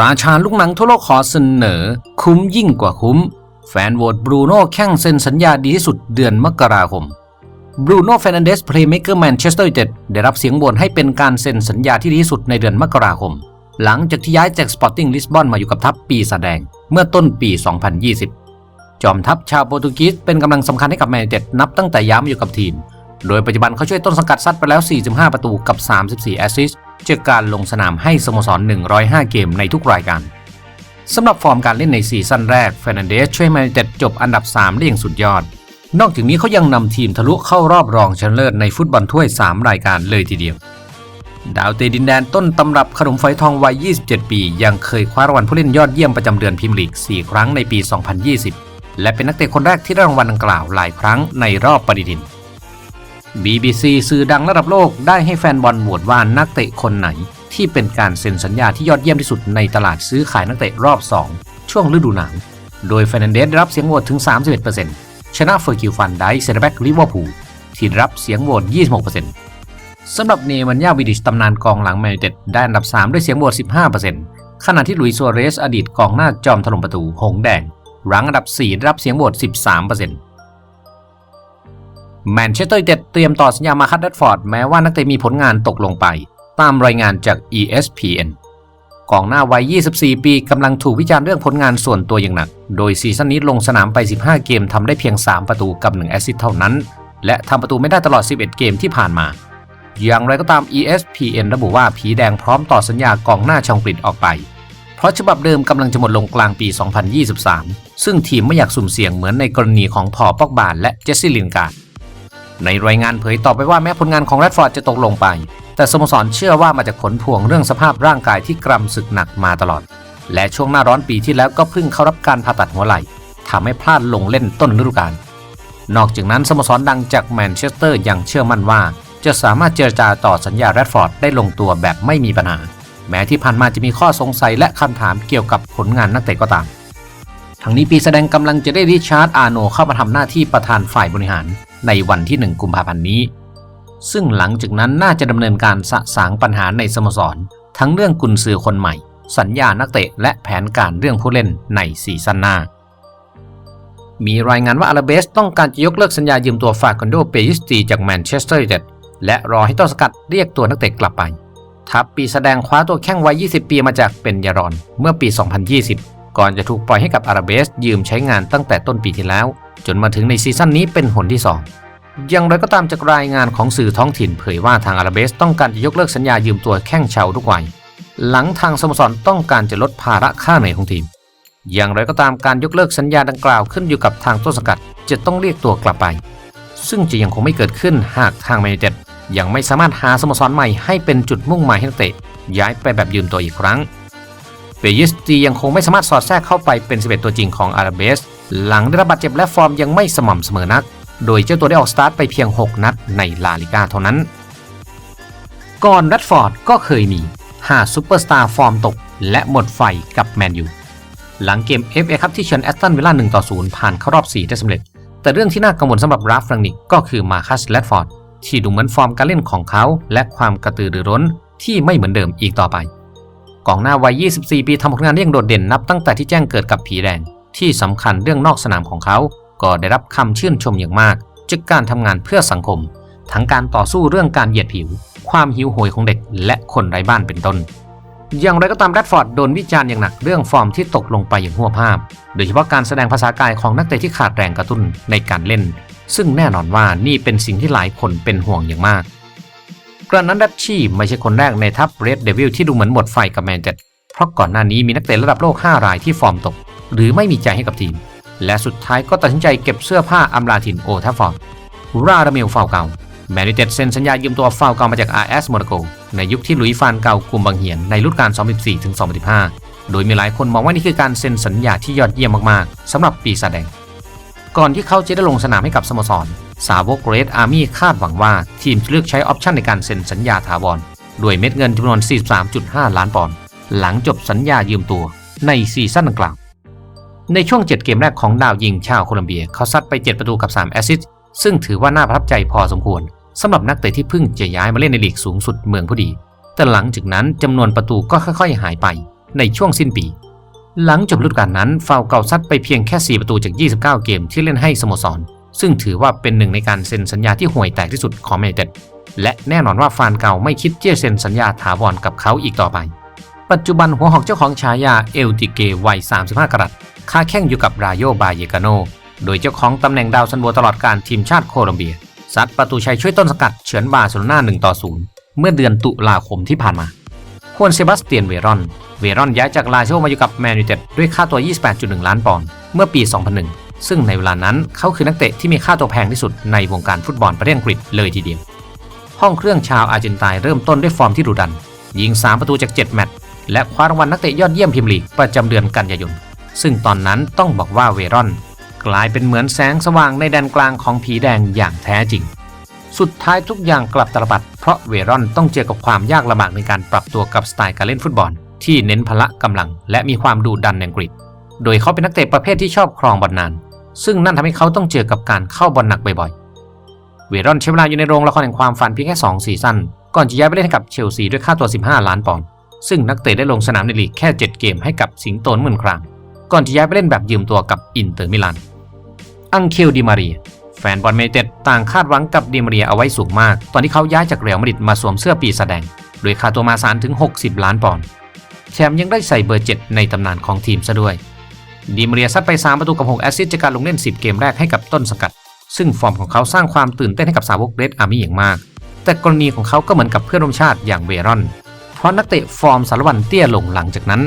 ราชาลูกหนังทั่วโลกขอเสนอ คุ้มยิ่งกว่าคุ้ม แฟนโหวตบรูโน่แข่งเซ็นสัญญาดีที่สุดเดือนมกราคมบรูโน่เฟรนันเดสเพลย์เมเกอร์แมนเชสเตอร์ยูไนเต็ดได้รับเสียงโหวตให้เป็นการเซ็นสัญญาที่ดีที่สุดในเดือนมกราคม หลังจากที่ย้ายจากสปอร์ติ้งลิสบอนมาอยู่กับทัพปีศาจแดงเมื่อต้นปี 2020 จอมทัพชาวโปรตุเกสเป็นกำลังสำคัญให้กับแมนยูไนเต็ดนับตั้งแต่ย้ายมาอยู่กับทีม โดยปัจจุบันเขาช่วยต้นสังกัดซัดไปแล้ว 45 ประตูกับ 34 แอสซิสต์ จากการลงสนามให้สโมสร 105 เกมในทุกรายการสำหรับฟอร์มการเล่นในซีซั่นแรกเฟรนันเดสช่วยแมนยูไนเต็ดจบอันดับ 3 ได้อย่างสุดยอด นอกจากนี้เขายังนำทีมทะลุเข้ารอบรองชนะเลิศในฟุตบอลถ้วย 3 รายการเลยทีเดียว ดาวเตดินแดนต้นตำรับขนมไฟทองวัย 27 ปี ยังเคยคว้ารางวัลผู้เล่นยอดเยี่ยมประจำเดือนพรีเมียร์ลีก 4 ครั้งในปี 2020 และเป็นนักเตะคนแรกที่ได้รางวัลดังกล่าวหลายครั้งในรอบปฏิทิน BBC สื่อดังระดับโลกได้ให้แฟนบอลโหวตว่านักเตะคนไหน ที่เป็นการเซ็นสัญญาที่ยอดเยี่ยมที่สุดในตลาดซื้อขายนักเตะรอบ 2 ช่วงฤดูหนาว โดยเฟรนันเดสได้รับเสียงโหวตถึง 31%ชนะเฟอร์กิลฟันไดเซนเตอร์แบ็กลิเวอร์พูลที่รับเสียงโหวต 26%สำหรับเนมันยาวิดิชตำนานกองหลังแมนยูเต็ดได้อันดับ 3 ด้วยเสียงโหวต 15%ขณะที่ลุยซัวเรสอดีตกองหน้าจอมถล่มประตูหงแดงรั้งอันดับ 4 รับเสียงโหวต 13% แมนเชสเตอร์ยูไนเต็ดเตรียมต่อสัญญามาคัตแรดฟอร์ดแม้ว่านักเตะมีผลงานตกลงไป ตามรายงานจาก ESPN กองหน้าวัย 24 ปีกำลังถูกวิจารณ์เรื่องผลงานส่วนตัวอย่างหนัก โดยซีซั่นนี้ลงสนามไป 15 เกมทำได้เพียง 3 ประตูกับ 1 แอสซิสต์เท่านั้น และทำประตูไม่ได้ตลอด 11 เกมที่ผ่านมา อย่างไรก็ตาม ESPN ระบุว่าผีแดงพร้อมต่อสัญญากองหน้าชาวอังกฤษออกไป เพราะฉบับเดิมกำลังจะหมดลงกลางปี 2023 ซึ่งทีมไม่อยากสุ่มเสี่ยงเหมือนในกรณีของพอปอกบานและเจสซี่ลินการ์ด ในรายงานเผยต่อไปว่าแม้ผลงานของแรดฟอร์ดจะตกลงไป แต่สโมสรเชื่อว่ามาจากผลพวงเรื่องสภาพร่างกายที่กรำศึกหนักมาตลอด และช่วงหน้าร้อนปีที่แล้วก็เพิ่งเข้ารับการผ่าตัดหัวไหล่ทำให้พลาดลงเล่นต้นฤดูกาลนอกจากนั้นสโมสรดังจากแมนเชสเตอร์ยังเชื่อมั่นว่า จะสามารถเจรจาต่อสัญญาแรดฟอร์ดได้ลงตัวแบบไม่มีปัญหา แม้ที่ผ่านมาจะมีข้อสงสัยและคำถามเกี่ยวกับผลงานนักเตะก็ตามทั้งนี้ปีแสดงกำลังจะได้ริชาร์ดอาโนเข้ามาทำหน้าที่ประธานฝ่ายบริหาร ในวันที่ 1 กุมภาพันธ์นี้ ซึ่งหลังจากนั้นน่าจะดำเนินการสะสางปัญหาในสโมสร ทั้งเรื่องกุนซือคนใหม่ สัญญานักเตะและแผนการเรื่องผู้เล่นในซีซั่นหน้า มีรายงานว่าอาราเบสต้องการจะยกเลิกสัญญายืมตัวฟาคอนโดเปยิสตีจากแมนเชสเตอร์ยูไนเต็ดและรอให้ต้นสกัดเรียกตัวนักเตะกลับไป ทัพปีแสดงคว้าตัวแข้งวัย 20 ปีมาจากเป็นยารอน เมื่อปี 2020 ก่อนจะถูกปล่อยให้กับอาราเบสยืมใช้งานตั้งแต่ต้นปีที่แล้ว จนมาถึงในซีซั่นนี้เป็นหนที่ 2 อย่างไรก็ตามจากรายงานของสื่อท้องถิ่นเผยว่าทางอาราเบสต้องการจะยกเลิกสัญญายืมตัวแข้งชาวทุกวัย หลังทางสโมสรต้องการจะลดภาระค่าเหนื่อยของทีม อย่างไรก็ตามการยกเลิกสัญญาดังกล่าวขึ้นอยู่กับทางต้นสังกัดจะต้องเรียกตัวกลับไป ซึ่งจะยังคงไม่เกิดขึ้นหากทางแมนยูไนเต็ดยังไม่สามารถหาสโมสรใหม่ให้เป็นจุดมุ่งหมายให้นักเตะย้ายไปแบบยืมตัวอีกครั้งเปยิสตียังคงไม่สามารถสอดแทรกเข้าไปเป็น 11 ตัวจริงของอาราเบส หลังได้รับบาดเจ็บและฟอร์มยังไม่สม่ำเสมอนัก โดยเจ้าตัวได้ออกสตาร์ทไปเพียง 6 นัดในลาลิกาเท่านั้น ก่อนแรดฟอร์ดก็เคยมี 5 ซูเปอร์สตาร์ฟอร์มตก และหมดไฟกับแมนยูหลังเกม FA คัพที่เชนแอสตันวิลล่า1ต่อ0ผ่านเข้ารอบ 4 ได้สำเร็จ แต่เรื่องที่น่ากังวลสำหรับราฟรังนิกก็คือมาคัสแรดฟอร์ดที่ดูเหมือนฟอร์มการเล่นของเขา และความกระตือรือร้นที่ไม่เหมือนเดิมอีกต่อไปกองหน้าวัย 24 ปีทำผลงานได้อย่างโดดเด่นนับตั้งแต่ที่แจ้งเกิดกับผีแดง ที่สำคัญเรื่องนอกสนามของเขา ก็ได้รับคำชื่นชมอย่างมากจากการทำงานเพื่อสังคม ทั้งการต่อสู้เรื่องการเหยียดผิว ความหิวโหยของเด็กและคนไร้บ้านเป็นต้น อย่างไรก็ตามแรดฟอร์ดโดนวิจารณ์อย่างหนักเรื่องฟอร์มที่ตกลงไปอย่างหัวภาพ โดยเฉพาะการแสดงภาษากายของนักเตะที่ขาดแรงกระตุ้นในการเล่น ซึ่งแน่นอนว่านี่เป็นสิ่งที่หลายคนเป็นห่วงอย่างมากกระนั้นดัชชี่ไม่ใช่คนแรกในทัพเรดเดวิลที่ดูเหมือนหมดไฟกับแมนเชสเตอร์เพราะก่อนหน้านี้มีนักเตะระดับโลก 5 รายที่ฟอร์มตก หรือไม่มีใจให้กับทีม และสุดท้ายก็ตัดสินใจเก็บเสื้อผ้าอำลาถิ่นโอทัฟฟอร์ดราดามิลฟาวเกาแมนยูเต็ดเซ็นสัญญายืมตัวฟาวเกามาจาก RS โมนาโกในยุคที่หลุยฟานเกาคุมบังเหียนในรุ่นการ 2014-2015 โดยมีหลายคนมองว่านี่คือการเซ็นสัญญาที่ยอดเยี่ยมมากๆสำหรับปีศาจแดงก่อนที่เขาจะได้ลงสนามให้กับสโมสร สาวกเรดอาร์มี่คาดหวังว่าทีมจะเลือกใช้ออปชันในการเซ็นสัญญาถาวรด้วยเม็ดเงินจำนวน 43.5 ล้านปอนด์หลังจบสัญญายืมตัวในซีซั่นดังกล่าว ในช่วง 7 เกมแรกของดาวยิงชาวโคลัมเบีย เขาซัดไป 7 ประตูกับ 3 แอสซิสต์ซึ่งถือว่าน่าประทับใจพอสมควรสำหรับนักเตะที่เพิ่งจะย้ายมาเล่นในลีกสูงสุดเมืองผู้ดี แต่หลังจากนั้นจำนวนประตูก็ค่อยๆ หายไปในช่วงสิ้นปี หลังจบฤดูกาลนั้นฟาวเก่าซัดไปเพียงแค่ 4 ประตูจาก 29 เกมที่เล่นให้สโมสร ซึ่งถือว่าเป็นหนึ่งในการเซ็นสัญญาที่ห่วยแตกที่สุดของแมนยูไนเต็ดและแน่นอนว่าฟานเก่าไม่คิดที่จะเซ็นสัญญาถาวรกับเขาอีกต่อไป ปัจจุบันหัวหอกเจ้าของฉายาเอลติเกวัย 35 กรัต ค้าแข่งอยู่กับรายโยบายเยกาโน โดยเจ้าของตำแหน่งดาวซันโบตลอดการทีมชาติโคลอมเบียซัดประตูชัยช่วยต้นสกัดเฉือนบาร์เซโลนา1ต่อ0เมื่อเดือนตุลาคมที่ผ่านมาควนเซบาสเตียนเวรอน เวรอนย้ายจากลาโชมาอยู่กับแมนยูเต็ดด้วยค่าตัว 28.1 ล้านปอนด์เมื่อปี 2001 ซึ่งในเวลานั้นเขาคือนักเตะที่มีค่าตัวแพงที่สุดในวงการฟุตบอลประเทศอังกฤษเลยทีเดียว ห้องเครื่องชาวอาร์เจนไตน์เริ่มต้นด้วยฟอร์มที่ดุดัน ยิง 3 ประตูจาก 7 แมตช์และคว้ารางวัลนักเตะยอดเยี่ยมพรีเมียร์ลีประจำเดือนกันยายน ซึ่งตอนนั้นต้องบอกว่าเวรอน กลายเป็นเหมือนแสงสว่างในแดนกลางของผีแดงอย่างแท้จริง สุดท้ายทุกอย่างกลับตลบัดเพราะเวรอนต้องเจอกับความยากลำบากในการปรับตัวกับสไตล์การเล่นฟุตบอล ที่เน้นพละกำลัง และมีความดุดันในอังกฤษ โดยเขาเป็นนักเตะประเภทที่ชอบครองบอลนาน ซึ่งนั่นทำให้เขาต้องเจอกับการเข้าบอลหนักบ่อยๆ เวรอนใช้เวลาอยู่ในโรงละครแห่งความฝันเพียงแค่2ซีซั่นก่อนจะย้ายไปเล่นให้กับเชลซีด้วยค่าตัว 15 ล้านปอนด์ซึ่งนักเตะได้ลงสนามในลีกแค่ 7 เกมให้กับสิงโตนเมืองคราง ก่อนจะย้ายไปเล่นแบบยืมตัวกับอินเตอร์มิลาน อังเคลดิมารีแฟนบอลเมเต็ดต่างคาดหวังกับดิมารีเอาไว้สูงมาก ตอนที่เขาย้ายจากเรอัลมาดริดมาสวมเสื้อปีแสดง โดยค่าตัวมาสารถึง 60 ล้านปอนด์แถมยังได้ใส่เบอร์ 7 ในตำนานของทีมซะด้วย ดิมารีซัดไป 3 ประตูกับ 6 แอสซิสต์จากการลงเล่น 10 เกมแรกให้กับต้นสังกัด ซึ่งฟอร์มของเขาสร้างความตื่นเต้นให้กับสาวกเรดอาร์มี่อย่างมาก แต่กรณีของเขาก็เหมือนกับเพื่อนร่วมชาติอย่างเวรอน เพราะนักเตะฟอร์มสารวันเตี้ยลงหลังจากนั้น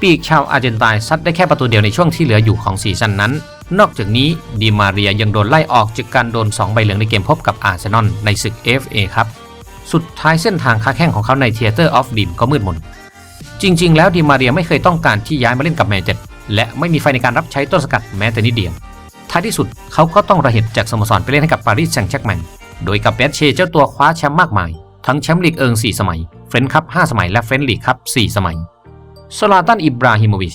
ปีกชาวอาร์เจนไตน์ซัดได้แค่ประตูเดียวในช่วงที่เหลืออยู่ของซีซั่นนั้น นอกจากนี้ดิมาเรียยังโดนไล่ออกจากการโดน 2 ใบเหลืองในเกมพบกับอาร์เซนอลในศึก FA ครับ สุดท้ายเส้นทางค้าแข่งของเขาใน Theater of Dream ก็มืดมน จริง ๆ แล้วดิมาเรียไม่เคยต้องการที่ย้ายมาเล่นกับแมนเชสเตอร์และไม่มีไฟในการรับใช้ต้นสกัดแม้แต่นิดเดียว ท้ายที่สุดเขาก็ต้องระเหตุจากสโมสรไปเล่นให้กับปารีสแซงต์แชร์กแมงโดยกับเบสเชเจ้าตัวคว้าแชมป์มากมาย ทั้งแชมป์ลีกเอิง4สมัย เฟรนช์คัพ5สมัยและเฟรนช์ลีกคัพ4สมัย สลาตันอิบราฮิโมวิช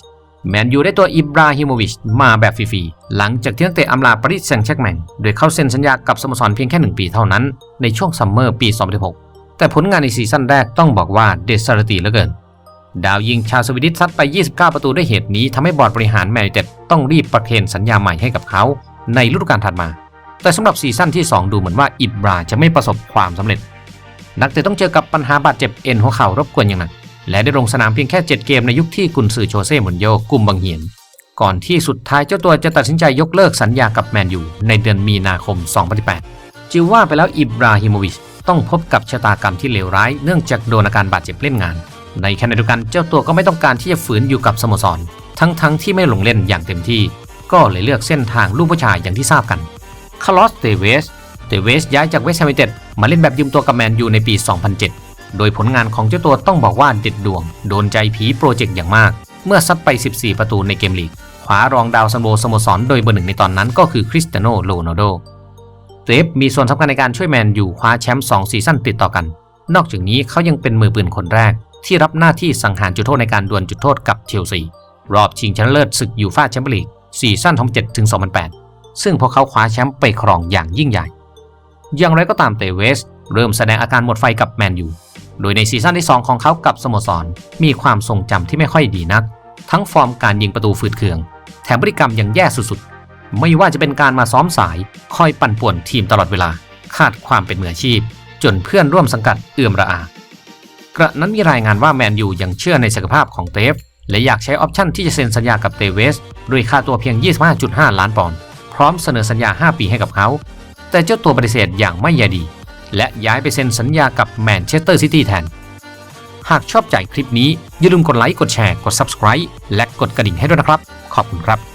แมนยูได้ตัวอิบราฮิโมวิชมาแบบฟรีๆ หลังจากที่นักเตะอำลาปารีสแซงต์แชร์กแมงโดยเข้าเซ็นสัญญากับสโมสรเพียงแค่ 1 ปีเท่านั้น ในช่วงซัมเมอร์ปี 2016 แต่ผลงานในซีซั่นแรกต้องบอกว่าเดซาร์ตีเหลือเกิน ดาวยิงชาวสวีดิชซัดไป 29 ประตูด้วยเหตุนี้ทำให้บอร์ดบริหารแมนยูเต็ดต้องรีบประเคนสัญญาใหม่ให้กับเขาในฤดูกาลถัดมา แต่สำหรับซีซั่นที่ 2 ดูเหมือนว่าอิบราจะไม่ประสบความสำเร็จ นักเตะต้องเจอกับปัญหาบาดเจ็บเอ็นหัวเข่ารบกวนอย่างหนัก และได้ลงสนามเพียงแค่ 7 เกมในยุคที่กุนซือโชเซ่มุนโยกุมบังเหียน ก่อนที่สุดท้ายเจ้าตัวจะตัดสินใจยกเลิกสัญญากับแมนยูในเดือนมีนาคม 2018 จิวว่าไปแล้วอิบราฮิโมวิชต้องพบกับชะตากรรมที่เลวร้ายเนื่องจากโดนอาการบาดเจ็บเล่นงาน ในขณะเดียวกันเจ้าตัวก็ไม่ต้องการที่จะฝืนอยู่กับสโมสร ทั้งๆทที่ไม่ลงเล่นอย่างเต็มที่ ก็เลยเลือกเส้นทางลูกผู้ชายอย่างที่ทราบกันคาร์ลอสเตเวสเตเวสย้ายจากเวสต์แฮมยูไนเต็ดมาเล่นแบบยืมตัวกับแมนยูในปี 2007 โดยผลงานของเจ้าตัวต้องบอกว่าเด็ดดวง โดนใจผีโปรเจกต์อย่างมาก เมื่อซัดไป 14 ประตูในเกมลีกขวารองดาวซันโบสโมสรโดยเบอร์หนึ่งในตอนนั้นก็คือคริสเตียโนโรนัลโดเตฟมีส่วนสำคัญในการช่วยแมนยูคว้าแชมป์2ซีซั่นติดต่อกัน นอกจากนี้เขายังเป็นมือปืนคนแรก ที่รับหน้าที่สังหารจุดโทษในการดวลจุดโทษกับเชลซีรอบชิงชนะเลิศศึกยูฟ่าแชมเปี้ยนลีกซีซั่น2007ถึง2008 ซึ่งพวกเขาคว้าแชมป์ไปครองอย่างยิ่งใหญ่ อย่างไรก็ตามเตเวส เริ่มแสดงอาการหมดไฟกับแมนยู โดยในซีซั่นที่ 2 ของเขากับสโมสร มีความทรงจำที่ไม่ค่อยดีนัก ทั้งฟอร์มการยิงประตูฝืดเคือง แถมพฤติกรรมยังแย่สุดๆ ไม่ว่าจะเป็นการมาซ้อมสาย คอยปั่นป่วนทีมตลอดเวลา ขาดความเป็นมืออาชีพ จนเพื่อนร่วมสังกัดเอื่อมระอา กระนั้นมีรายงานว่าแมนยูยังเชื่อในศักยภาพของเตฟ และอยากใช้ออปชั่นที่จะเซ็นสัญญากับเตเวสด้วยค่าตัวเพียง 25.5 ล้านปอนด์ พร้อมเสนอสัญญา 5 ปีให้กับเขา แต่เจ้าตัวปฏิเสธอย่างไม่ยดี และย้ายไปเซ็นสัญญากับแมนเชสเตอร์ซิตี้แทน หากชอบใจคลิปนี้อย่าลืมกดไลค์กดแชร์กด Subscribe และกดกระดิ่งให้ด้วยนะครับ ขอบคุณครับ